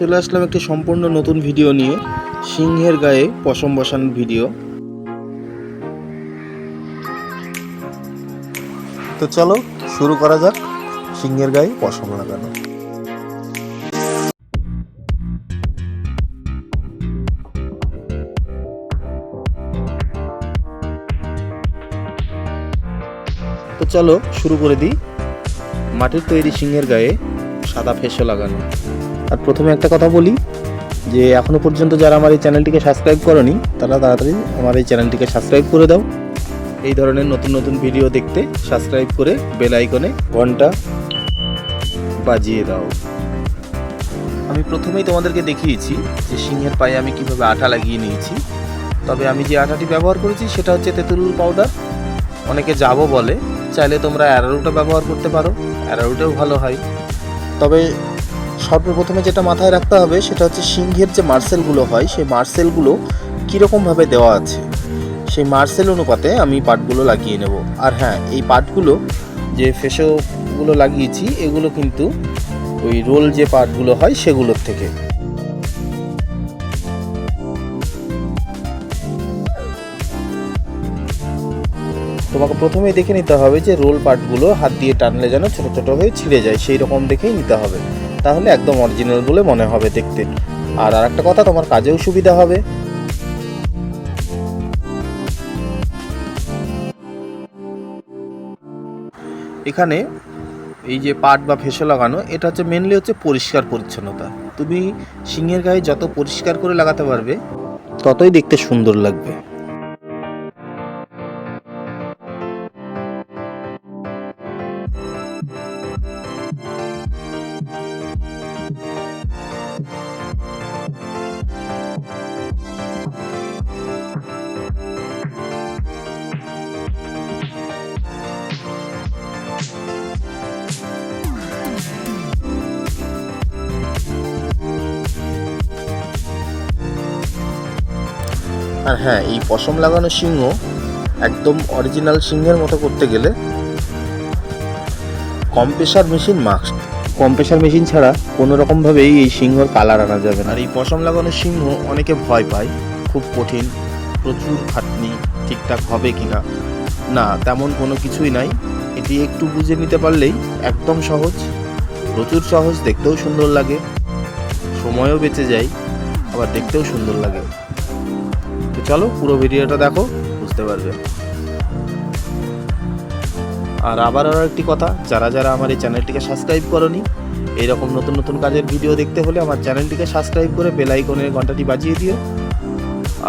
চলে আসলাম একটি সম্পূর্ণ নতুন ভিডিও নিয়ে সিংহের গায়ে পশম বসানোর ভিডিও। তো চলো শুরু করা যাক সিংহের গায়ে পশম লাগানো। তো চলো শুরু করে দিই। মাটির তৈরি সিংহের গায়ে সাদা ফেসো লাগানো। আর প্রথমে একটা কথা বলি যে এখনও পর্যন্ত যারা আমার এই চ্যানেলটিকে সাবস্ক্রাইব করনি, তারা তাড়াতাড়ি আমার এই চ্যানেলটিকে সাবস্ক্রাইব করে দাও। এই ধরনের নতুন নতুন ভিডিও দেখতে সাবস্ক্রাইব করে বেল আইকনে ঘণ্টা বাজিয়ে দাও। আমি প্রথমেই তোমাদেরকে দেখিয়েছি যে সিংহের পায়ে আমি কীভাবে আঠা লাগিয়ে নিয়েছি। তবে আমি যে আঠাটি ব্যবহার করেছি, সেটা হচ্ছে তেঁতুল পাউডার অনেকে যাব বলে, চাইলে তোমরা অ্যারারুটও ব্যবহার করতে পারো। অ্যারারুটেও ভালো হয়। তবে সর্বপ্রথমে যেটা মাথায় রাখতে হবে সেটা হচ্ছে সিংহের যে মার্সেলগুলো হয়, সেই মার্সেলগুলো কীরকমভাবে দেওয়া আছে, সেই মার্সেল অনুপাতে আমি পাটগুলো লাগিয়ে নেব। আর হ্যাঁ এই পাটগুলো যে ফেসোগুলো লাগিয়েছি, এগুলো কিন্তু ওই রোল যে পাটগুলো হয়, সেগুলোর থেকে। তোমাকে প্রথমেই দেখে নিতে হবে যে রোল পার্টগুলো হাত দিয়ে টানলে যেন ছোট ছোট হয়ে ছিঁড়ে যায়, সেই রকম দেখেই নিতে হবে। তাহলে একদম অরিজিনাল বলে মনে হবে দেখতে। আর আর একটা কথা, তোমার কাজেও সুবিধা হবে। এখানে এই যে পাট বা ফেসো লাগানো, এটা হচ্ছে মেনলি হচ্ছে পরিষ্কার পরিচ্ছন্নতা। তুমি সিংহের গায়ে যত পরিষ্কার করে লাগাতে পারবে, ততই দেখতে সুন্দর লাগবে। আর হ্যাঁ এই পশম লাগানো সিংহ একদম অরিজিনাল সিংহের মতো করতে গেলে compressor machine mask compressor machine ছাড়া কোনো রকমভাবেই এই সিংহর কালার আনা যাবে না। আর এই পশম লাগানো সিংহ অনেকে ভয় পায় খুব কঠিন প্রচুর খাটনি ঠিকঠাক হবে কি না না তেমন কোনো কিছুই নাই। এটি একটু বুঝে নিতে পারলেই একদম সহজ প্রচুর সহজ দেখতেও সুন্দর লাগে। সময়ও বেঁচে যায় আবার দেখতেও সুন্দর লাগে। তো চলো পুরো ভিডিওটা দেখো, বুঝতে পারবে। আর আবার আরও একটি কথা, যারা যারা আমার এই চ্যানেলটিকে সাবস্ক্রাইব করনি, এইরকম নতুন নতুন কাজের ভিডিও দেখতে হলে আমার চ্যানেলটিকে সাবস্ক্রাইব করে বেল আইকনের ঘন্টাটি বাজিয়ে দিও।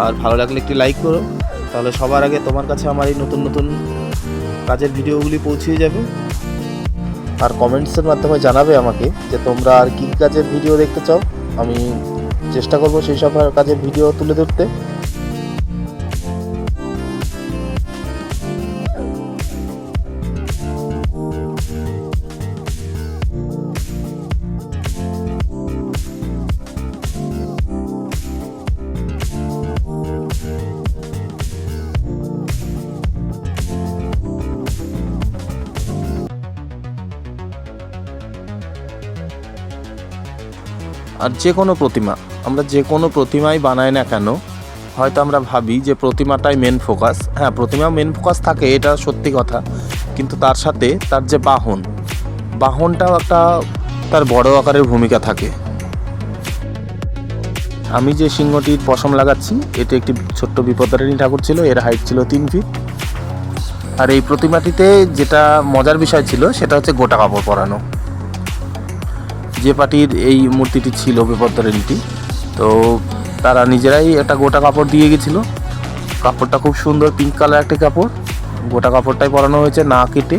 আর ভালো লাগলে একটি লাইক করো, তাহলে সবার আগে তোমার কাছে আমার এই নতুন নতুন কাজের ভিডিওগুলি পৌঁছে যাবে। আর কমেন্টসের মাধ্যমে জানাবে আমাকে যে তোমরা আর কী কাজের ভিডিও দেখতে চাও। আমি চেষ্টা করব সেই সব কাজের ভিডিও তুলে ধরতে। আর যে কোনো প্রতিমা, আমরা যে কোনো প্রতিমাই বানাই না কেন, হয়তো আমরা ভাবি যে প্রতিমাটাই মেন ফোকাস হ্যাঁ প্রতিমা মেন ফোকাস থাকে, এটা সত্যি কথা। কিন্তু তার সাথে তার যে বাহন, বাহনটাও একটা তার বড় আকারের ভূমিকা থাকে। আমি যে সিংহটির পশম লাগাচ্ছি, এটি একটি ছোট্ট বিপদারিণী ঠাকুর ছিল, এর হাইট ছিল তিন ফিট আর এই প্রতিমাটিতে যেটা মজার বিষয় ছিল, সেটা হচ্ছে গোটা কাপড় পরানো। যে পার্টির এই মূর্তিটি ছিল বিপত্তারিণীটি তো তারা নিজেরাই একটা গোটা কাপড় দিয়ে গেছিল। কাপড়টা খুব সুন্দর পিঙ্ক কালার একটা কাপড়। গোটা কাপড়টাই পরানো হয়েছে না কেটে।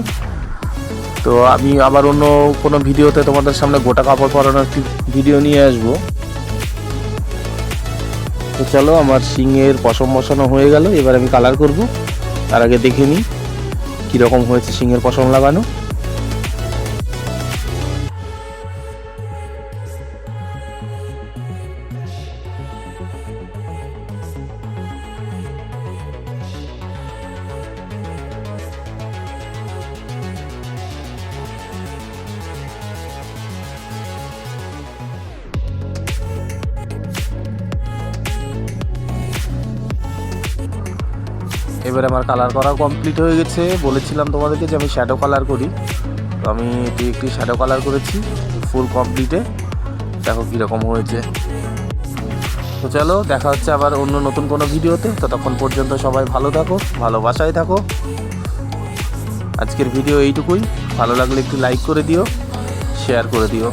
তো আমি আবার অন্য কোনো ভিডিওতে তোমাদের সামনে গোটা কাপড় পরানোর একটি ভিডিও নিয়ে আসব। তো চলো, আমার শিংয়ের পশম বসানো হয়ে গেল। এবার আমি কালার করব। তার আগে দেখে নিই কীরকম হয়েছে শিংয়ের পশম লাগানো। এবার আমার কালার করা কমপ্লিট হয়ে গেছে। বলেছিলাম তোমাদেরকে যে আমি শ্যাডো কালার করি। তো আমি এটি একটি শ্যাডো কালার করেছি ফুল কমপ্লিটে দেখো কীরকম হয়েছে। তো চলো, দেখা হচ্ছে আবার অন্য নতুন কোনো ভিডিওতে। ততক্ষণ পর্যন্ত সবাই ভালো থাকো, ভালোবাসায় থাকো। আজকের ভিডিও এইটুকুই। ভালো লাগলে একটু লাইক করে দিও শেয়ার করে দিও।